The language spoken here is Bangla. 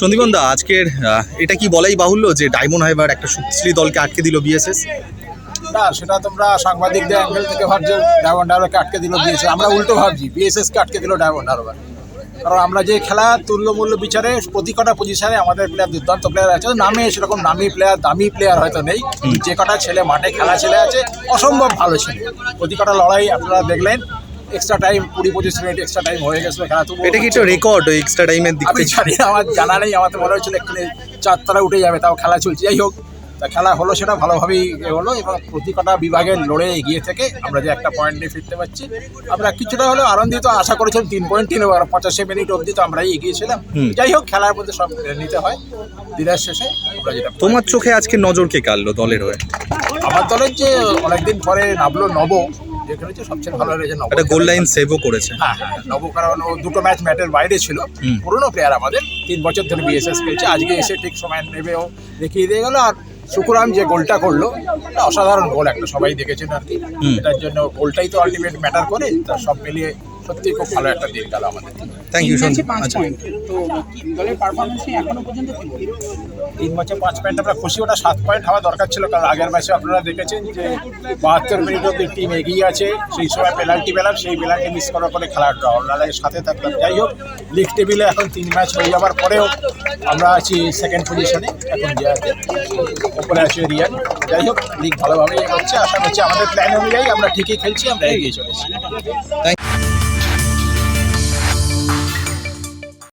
সন্দীপন দা আজকের এটা কি বলাই বাহুল্য যে ডায়মন্ড হাইবার একটা শক্তিশালী দলকে আটকে দিল বিএসএস না সেটা তোমরা সাংবাদিকদের অ্যাঙ্গেল থেকে ভাবছ ডায়মন্ড হারবারকে আটকে দিল বিএসএস আমরা উল্টো ভাবছি বিএসএস কে আটকে দিল ডায়মন্ড হারবার কারণ আমরা যে খেলা তুল্যমূল্য বিচারে প্রতি কটা পজিশনে আমাদের প্লেয়ার দুর্দান্ত প্লেয়ার আছে। নামে সেরকম নামি প্লেয়ার দামি প্লেয়ার হয়তো নেই। যে কটা ছেলে মাঠে খেলা ছেলে আছে অসম্ভব ভালো ছেলে। প্রতি কটা লড়াই আপনারা দেখলেন। এক্সট্রা টাইম কুড়ি পঁচিশ মিনিট এক্সট্রা টাইম হয়ে গেছিল খেলা তবু এটা কি একটা রেকর্ড ওই এক্সট্রা টাইমের দিক আমি জানি না, আমার জানা নেই আমার তো মনে হচ্ছিল এক্ষুনি চারতলা উঠে যাবে তাও খেলা চলছে। যাই হোক তা খেলা হলো সেটা ভালোভাবেই হলো এবং প্রতি কটা বিভাগে লড়ে এগিয়ে থেকে আমরা যে একটা পয়েন্ট নিয়ে ফিরতে পারছি। আমরা কিছুটা হলেও আনন্দিত আশা করেছিলাম তিন পয়েন্ট তিন ওভার পঁচাশি মিনিট অবধি তো আমরাই এগিয়েছিলাম যাই হোক খেলার মধ্যে সব নিতে হয়। দিনের শেষে আমরা যেটা তোমার চোখে আজকে নজর কে কাড়লো দলের হয়ে? আমার দলের যে অনেকদিন পরে নামলো নব যেখানে হচ্ছে সবচেয়ে ভালো হয়েছে নব একটা গোল লাইন সেভও করেছে। হ্যাঁ হ্যাঁ নব কারণ ও দুটো ম্যাচ ম্যাটের বাইরে ছিল। পুরনো প্লেয়ার আমাদের তিন বছর ধরে বিএসএস খেলছে আজকে এসে ঠিক সময় নেবেও দেখিয়ে দিয়ে গেল আর সুকুরাম যে গোলটা করল অসাধারণ গোল একটা সবাই দেখেছেন আর কি। তার এটার জন্য গোলটাই তো আলটিমেট ম্যাটার করে তার সব মিলিয়ে সত্যি খুব ভালো একটা দিন গেল আমাদের থ্যাংক ইউ তিন ম্যাচে পাঁচ আচ্ছা। পয়েন্ট পর্যন্ত তিন ম্যাচে পাঁচ পয়েন্ট আমরা খুশি ওটা সাত পয়েন্ট হওয়া দরকার ছিল কারণ আগের ম্যাচে আপনারা দেখেছেন যে বাহাত্তর মিনিট অব্দি টিম এগিয়ে আছে সেই সময় পেনাল্টি পেলাম সেই পেনাল্টি মিস করার পরে খেলা ড্র নাহলে সাথে থাকতাম যাই হোক লিগ টেবিলে এখন তিন ম্যাচ হয়ে যাওয়ার পরেও আমরা আছি সেকেন্ড পজিশনে এখন যে আছে ওপরে আছে রিয়ান যাই হোক লিগ ভালোভাবেই হচ্ছে আশা করছি আমাদের প্ল্যান অনুযায়ী আমরা ঠিকই খেলছি আমরা এগিয়ে চলেছি। Thank-